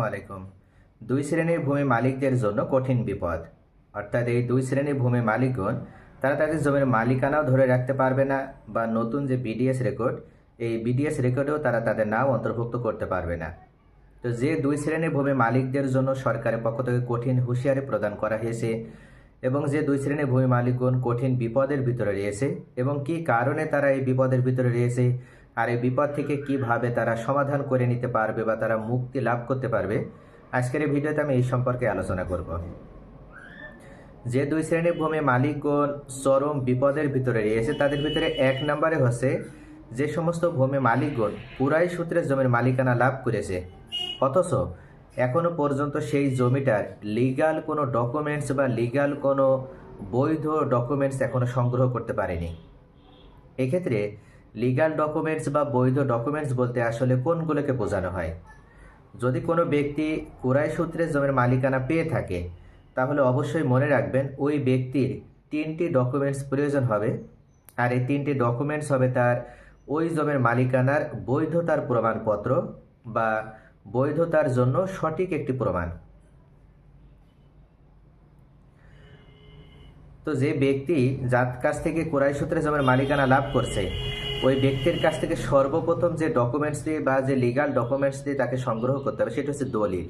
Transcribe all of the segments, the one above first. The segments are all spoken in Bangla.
আলাইকুম। দুই শ্রেণির ভূমি মালিকদের জন্য কঠিন বিপদ। অর্থাৎ এই দুই শ্রেণির ভূমি মালিকগণ, তারা তাদের জমির মালিকানাও ধরে রাখতে পারবে না বা নতুন যে বিডিএস রেকর্ড এই বিডিএস রেকর্ডেও তারা তাদের নাম অন্তর্ভুক্ত করতে পারবে না। তো যে দুই শ্রেণির ভূমি মালিকদের জন্য সরকারের পক্ষ থেকে কঠিন হুঁশিয়ারি প্রদান করা হয়েছে এবং যে দুই শ্রেণির ভূমি মালিকগণ কঠিন বিপদের ভিতরে রয়েছে এবং কি কারণে তারা এই বিপদের ভিতরে রয়েছে আর এই বিপদ থেকে কীভাবে তারা সমাধান করে নিতে পারবে বা তারা মুক্তি লাভ করতে পারবে, আজকের এই ভিডিওতে আমি এই সম্পর্কে আলোচনা করব। যে দুই শ্রেণির ভূমি মালিকগণ চরম বিপদের ভিতরে রয়েছে, তাদের ভিতরে এক নম্বরে হচ্ছে যে সমস্ত ভূমি মালিকগণ পুরাই সূত্রে জমির মালিকানা লাভ করেছে। অথচ এখনও পর্যন্ত সেই জমিটার লিগাল কোনো ডকুমেন্টস বা লিগাল কোনো বৈধ ডকুমেন্টস এখনও সংগ্রহ করতে পারেনি। এক্ষেত্রে লিগাল ডকুমেন্টস বা বৈধ ডকুমেন্টস বলতে আসলে কোনগুলোকে বোঝানো হয়? যদি কোনো ব্যক্তি কুরাই সূত্রে জমির মালিকানা পেয়ে থাকে, তাহলে অবশ্যই মনে রাখবেন ওই ব্যক্তির তিনটি ডকুমেন্টস প্রয়োজন হবে। আর এই তিনটি ডকুমেন্টস হবে তার ওই জমির মালিকানার বৈধতার প্রমাণপত্র বা বৈধতার জন্য সঠিক একটি প্রমাণ। তো যে ব্যক্তি যার কাছ থেকে কোরাই সূত্রে জমির মালিকানা লাভ করছে ওই ব্যক্তির কাছ থেকে সর্বপ্রথম যে ডকুমেন্টস দিয়ে বা যে লিগাল ডকুমেন্টস দিয়ে তাকে সংগ্রহ করতে হবে, সেটা হচ্ছে দলিল।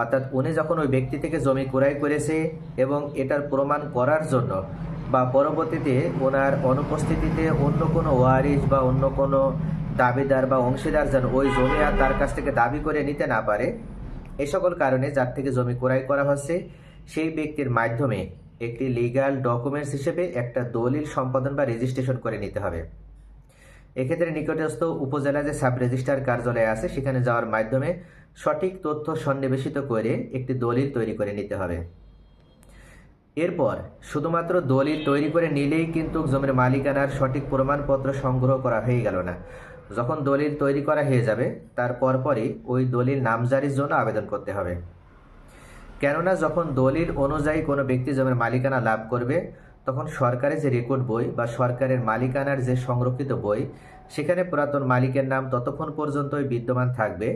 অর্থাৎ উনি যখন ওই ব্যক্তি থেকে জমি ক্রয় করেছে এবং এটার প্রমাণ করার জন্য বা পরবর্তীতে ওনার অনুপস্থিতিতে অন্য কোনো ওয়ারিশ বা অন্য কোনো দাবিদার বা অংশীদার যেন ওই জমি আর তার কাছ থেকে দাবি করে নিতে না পারে এই সকল কারণে যার থেকে জমি ক্রয় করা হচ্ছে, সেই ব্যক্তির মাধ্যমে একটি লিগাল ডকুমেন্টস হিসেবে একটা দলিল সম্পাদন বা রেজিস্ট্রেশন করে নিতে হবে। এক্ষেত্রে নিকটস্থ উপজেলা যে সাব রেজিস্ট্রার কার্যালয় আছে, সেখানে যাওয়ার মাধ্যমে সঠিক তথ্য সন্নিবেশিত করে একটি দলিল তৈরি করে নিতে হবে। এরপর, শুধুমাত্র দলিল তৈরি করে নিলেই কিন্তু জমির মালিকানার সঠিক প্রমাণপত্র সংগ্রহ করা হয়ে গেল না। যখন দলিল তৈরি করা হয়ে যাবে, তার পরপরই ওই দলিল নামজারির জন্য আবেদন করতে হবে। কেননা, যখন দলিল অনুযায়ী কোনো ব্যক্তি জমির মালিকানা লাভ করবে তখন সরকারের যে রেকর্ড বই বা সরকারের মালিকানার যে সংরক্ষিত বই, সেখানে পুরাতন মালিকের নাম ততক্ষণ পর্যন্তই বিদ্যমান থাকবে।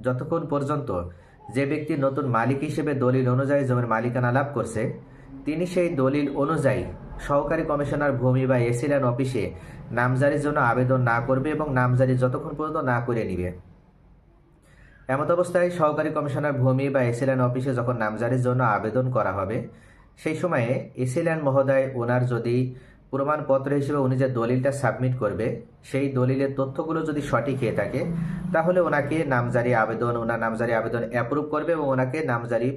যতক্ষণ পর্যন্ত যে ব্যক্তি নতুন মালিক হিসেবে দলিল অনুযায়ী জমির মালিকানা লাভ করছে, তিনি সেই দলিল অনুযায়ী সহকারী কমিশনার ভূমি বা এসিল্যান্ড অফিসে নামজারির জন্য আবেদন না করবে এবং নামজারি যতক্ষণ পর্যন্ত না করে নিবে। এমত অবস্থায় সহকারী কমিশনার ভূমি বা এসিল্যান্ড অফিসে যখন নামজারির জন্য আবেদন করা হবে সেই সময়ে এসিল্যান্ড মহোদয় ওনার যদি প্রমাণপত্র হিসেবে উনি যে দলিলটা সাবমিট করবে, সেই দলিলের তথ্যগুলো যদি সঠিক হয়ে থাকে, তাহলে ওনাকে নামজারি আবেদন, ওনার নামজারি আবেদন অ্যাপ্রুভ করবে এবং ওনাকে নামজারি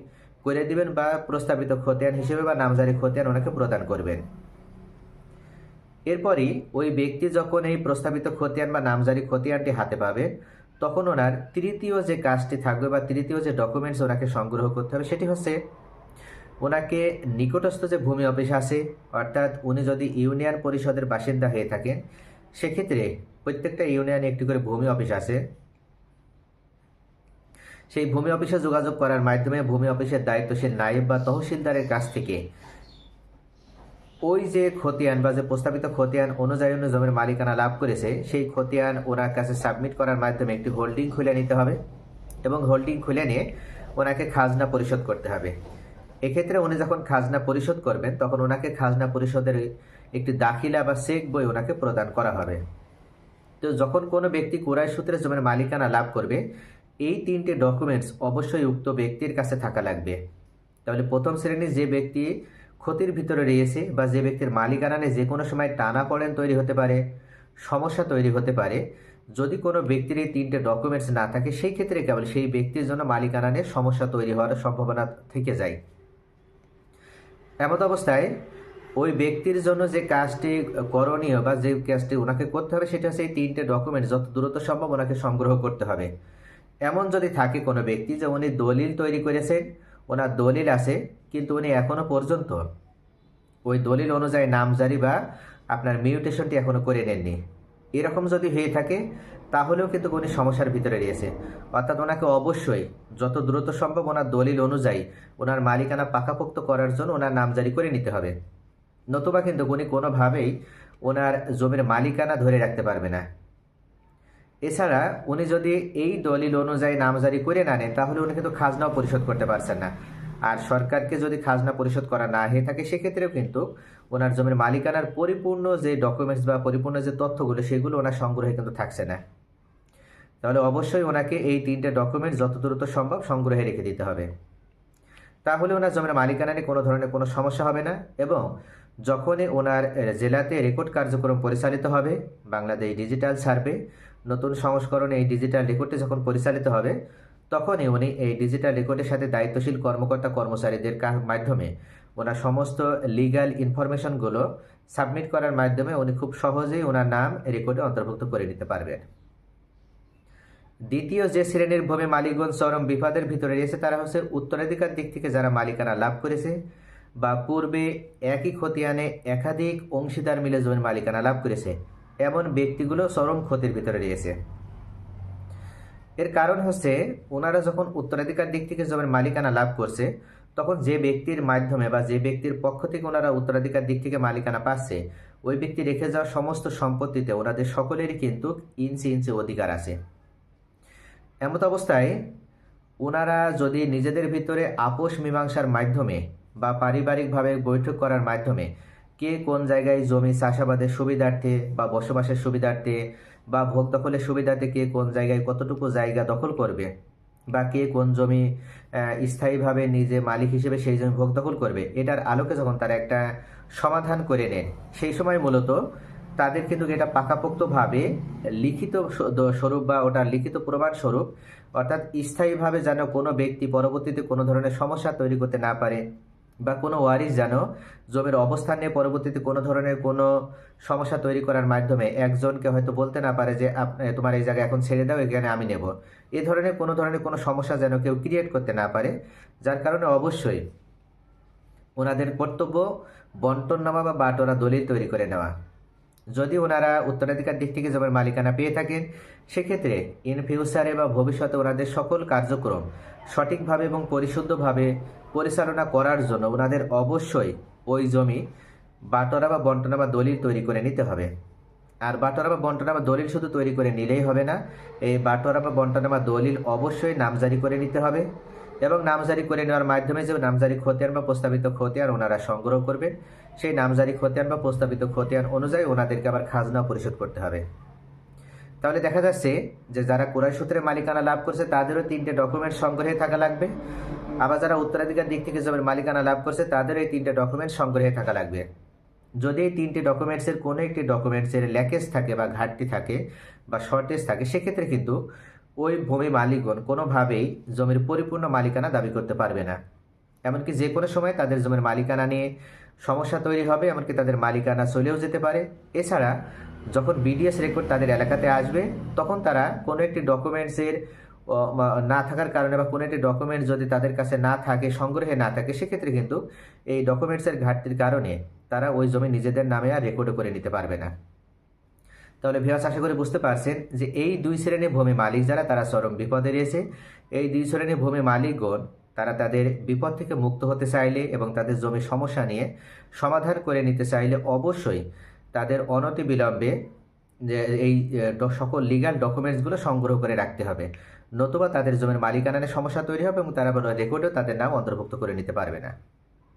করে দিবেন বা প্রস্তাবিত খতিয়ান হিসেবে বা নামজারি খতিয়ান ওনাকে প্রদান করবেন। এরপরই ওই ব্যক্তি যখন এই প্রস্তাবিত খতিয়ান বা নামজারি খতিয়ানটি হাতে পাবে, তখন ওনার তৃতীয় যে কাজটি থাকবে বা তৃতীয় যে ডকুমেন্টস ওনাকে সংগ্রহ করতে হবে, সেটি হচ্ছে ওনাকে নিকটস্থ যে ভূমি অফিস আছে, অর্থাৎ উনি যদি ইউনিয়ন পরিষদের বাসিন্দা হয়ে থাকেন, সেক্ষেত্রে প্রত্যেকটা ইউনিয়নে একটি করে ভূমি অফিস আছে। সেই ভূমি অফিসে যোগাযোগ করার মাধ্যমে ভূমি অফিসের দায়িত্বশীল নায়েব বা তহসিলদারের কাছ থেকে ওই যে খতিয়ান বা যে প্রস্তাবিত খতিয়ান অনুযায়ী অন্য জমির মালিকানা লাভ করেছে, সেই খতিয়ান ওনার কাছে সাবমিট করার মাধ্যমে একটি হোল্ডিং খুলে নিতে হবে এবং হোল্ডিং খুলে নিয়ে ওনাকে খাজনা পরিশোধ করতে হবে। এক্ষেত্রে উনি যখন খাজনা পরিশোধ করবেন, তখন ওনাকে খাজনা পরিশোধের একটি দাখিলা বা চেক বই ওনাকে প্রদান করা হবে। তো যখন কোনো ব্যক্তি কোরআই সূত্রে জমির মালিকানা লাভ করবে, এই তিনটে ডকুমেন্টস অবশ্যই উক্ত ব্যক্তির কাছে থাকা লাগবে। তাহলে প্রথম শ্রেণির যে ব্যক্তি ক্ষতির ভিতরে রয়েছে বা যে ব্যক্তির মালিকানানে যে কোনো সময় টানা পড়েন তৈরি হতে পারে, সমস্যা তৈরি হতে পারে। যদি কোনো ব্যক্তির এই তিনটে ডকুমেন্টস না থাকে, সেই ক্ষেত্রে কেবল সেই ব্যক্তির জন্য মালিকানানে সমস্যা তৈরি হওয়ার সম্ভাবনা থেকে যায়। এমত অবস্থায় ওই ব্যক্তির জন্য যে কাজটি করণীয় বা যে কাজটি ওনাকে করতে হবে, সেটা হচ্ছে এই তিনটে ডকুমেন্ট যত দ্রুত সম্ভব ওনাকে সংগ্রহ করতে হবে। এমন যদি থাকে কোনো ব্যক্তি যে উনি দলিল তৈরি করেছেন, ওনার দলিল আছে, কিন্তু উনি এখনও পর্যন্ত ওই দলিল অনুযায়ী নামজারি বা আপনার মিউটেশনটি এখনও করে নেননি। এরকম যদি হয়ে থাকে, তাহলেও কিন্তু উনি সমস্যার ভিতরে রয়েছে। অর্থাৎ ওনাকে অবশ্যই যত দ্রুত সম্ভব ওনার দলিল অনুযায়ী ওনার মালিকানা পাকাপোক্ত করার জন্য ওনার নামজারি করে নিতে হবে। নতুবা কিন্তু উনি কোনোভাবেই ওনার জমির মালিকানা ধরে রাখতে পারবে না। এছাড়া উনি যদি এই দলিল অনুযায়ী নামজারি করে না নেন, তাহলে উনি কিন্তু খাজনাও পরিশোধ করতে পারছেন না। আর সরকারকে যদি খাজনা পরিশোধ করা না হয়ে থাকে, সেক্ষেত্রেও কিন্তু ওনার জমির মালিকানার পরিপূর্ণ যে ডকুমেন্টস বা পরিপূর্ণ যে তথ্যগুলো, সেগুলো ওনার সংগ্রহে কিন্তু থাকছে না। তাহলে অবশ্যই ওনাকে এই তিনটে ডকুমেন্টস যত দ্রুত সম্ভব সংগ্রহে রেখে দিতে হবে। তাহলে ওনার জমির মালিকানা নিয়ে কোনো ধরনের কোনো সমস্যা হবে না এবং যখনই ওনার জেলাতে রেকর্ড কার্যক্রম পরিচালিত হবে, বাংলাদেশ ডিজিটাল সার্ভে নতুন সংস্করণে এই ডিজিটাল রেকর্ডটি যখন পরিচালিত হবে তখনই উনি এই ডিজিটাল রেকর্ডের সাথে দায়িত্বশীল কর্মকর্তা কর্মচারীদের মাধ্যমে ওনার সমস্ত লিগ্যাল ইনফরমেশনগুলো সাবমিট করার মাধ্যমে উনি খুব সহজেই ওনার নাম রেকর্ডে অন্তর্ভুক্ত করে নিতে পারবেন। দ্বিতীয় যে শ্রেণির ভূমি মালিকগণ চরম বিপদের ভিতরে রয়েছে, তারা হচ্ছে উত্তরাধিকার দিক থেকে যারা মালিকানা লাভ করেছে বা পূর্বে একই খতিয়ানে একাধিক অংশীদার মিলে জমির মালিকানা লাভ করেছে, এমন ব্যক্তিগুলো চরম ক্ষতির ভিতরে রয়েছে। এর কারণ হচ্ছে ওনারা যখন উত্তরাধিকার দিক থেকে জমির মালিকানা লাভ করছে, তখন যে ব্যক্তির মাধ্যমে বা যে ব্যক্তির পক্ষ থেকে ওনারা উত্তরাধিকার দিক থেকে মালিকানা পাচ্ছে, ওই ব্যক্তি রেখে যাওয়া সমস্ত সম্পত্তিতে ওনাদের সকলেরই কিন্তু ইঞ্চি ইঞ্চি অধিকার আছে। এমত অবস্থায় ওনারা যদি নিজেদের ভিতরে আপোষ মীমাংসার মাধ্যমে বা পারিবারিকভাবে বৈঠক করার মাধ্যমে কে কোন জায়গায় জমি চাষাবাদের সুবিধার্থে বা বসবাসের সুবিধার্থে বা ভোগ দখলের সুবিধার্থে কে কোন জায়গায় কতটুকু জায়গা দখল করবে বা কে কোন জমি স্থায়ীভাবে নিজে মালিক হিসেবে সেই জমি ভোগ দখল করবে, এটার আলোকে যখন তারা একটা সমাধান করে নেন সেই সময় মূলত তাদের কিন্তু এটা পাকাপোক্তভাবে লিখিত স্বরূপ বা ওটা লিখিত প্রমাণ স্বরূপ অর্থাৎ স্থায়ীভাবে যেন কোনো ব্যক্তি পরবর্তীতে কোনো ধরনের সমস্যা তৈরি করতে না পারে বা কোনো ওয়ারিশ যেন জমির অবস্থান নিয়ে পরবর্তীতে কোনো ধরনের কোনো সমস্যা তৈরি করার মাধ্যমে একজনকে হয়তো বলতে না পারে যে তোমার এই জায়গা এখন ছেড়ে দাও, এখানে আমি নেব। এ ধরনের কোনো ধরনের কোনো সমস্যা যেন কেউ ক্রিয়েট করতে না পারে। যার কারণে অবশ্যই ওনাদের কর্তব্য বন্টন নেওয়া বা বাটোরা দলিল তৈরি করে নেওয়া। যদি ওনারা উত্তরাধিকার দিক থেকে জমির মালিকানা পেয়ে থাকেন, সেক্ষেত্রে ইন ফিউচারে বা ভবিষ্যতে ওনাদের সকল কার্যক্রম সঠিকভাবে এবং পরিশুদ্ধভাবে পরিচালনা করার জন্য ওনাদের অবশ্যই ওই জমি বাটোরা বা বন্টনা বা দলিল তৈরি করে নিতে হবে। আর বাটোরা বা বন্টনা বা দলিল শুধু তৈরি করে নিলেই হবে না, এই বাটোরা বা বন্টনা বা দলিল অবশ্যই নামজারি করে নিতে হবে। এবং নামজারি করে নেওয়ার মাধ্যমে যে নামজারি খতিয়ান বা প্রস্তাবিত খতিয়ান ওনারা সংগ্রহ করবেন, সেই নামজারি খতিয়ান বা প্রস্তাবিত খতিয়ান অনুযায়ী ওনাদেরকে আবার খাজনা পরিশোধ করতে হবে। তাহলে দেখা যাচ্ছে যে যারা কোরআন সূত্রে মালিকানা লাভ করছে, তাদেরও তিনটে ডকুমেন্ট সংগ্রহে থাকা লাগবে। আবার যারা উত্তরাধিকার দিক থেকে জমির মালিকানা লাভ করছে, তাদেরও এই তিনটে ডকুমেন্ট সংগ্রহে থাকা লাগবে। যদি এই তিনটে ডকুমেন্টসের কোনো একটি ডকুমেন্টসের ল্যাকেজ থাকে বা ঘাটতি থাকে বা শর্টেজ থাকে, সেক্ষেত্রে কিন্তু ওই ভূমি মালিকগণ কোনোভাবেই জমির পরিপূর্ণ মালিকানা দাবি করতে পারবে না। এমনকি যে কোনো সময় তাদের জমির মালিকানা নিয়ে সমস্যা তৈরি হবে, এমনকি তাদের মালিকানা চলেও যেতে পারে। এছাড়া যখন বিডিএস রেকর্ড তাদের এলাকাতে আসবে, তখন তারা কোনো একটি ডকুমেন্টসের না থাকার কারণে বা কোনো একটি ডকুমেন্ট যদি তাদের কাছে না থাকে, সংগ্রহে না থাকে, সেক্ষেত্রে কিন্তু এই ডকুমেন্টসের ঘাটতির কারণে তারা ওই জমি নিজেদের নামে আর রেকর্ডও করে নিতে পারবে না। তাহলে ভিয়াস আশা করে বুঝতে পারছেন যে এই দুই শ্রেণির ভূমি মালিক যারা, তারা চরম বিপদে রয়েছে। এই দুই শ্রেণির ভূমি মালিকগণ, তারা তাদের বিপদ থেকে মুক্ত হতে চাইলে এবং তাদের জমির সমস্যা নিয়ে সমাধান করে নিতে চাইলে অবশ্যই তাদের অনতি বিলম্বে যে এই সকল লিগাল ডকুমেন্টসগুলো সংগ্রহ করে রাখতে হবে। নতুবা তাদের জমির মালিকানা নিয়ে সমস্যা তৈরি হবে এবং তারা রেকর্ডেও তাদের নাম অন্তর্ভুক্ত করে নিতে পারবে না।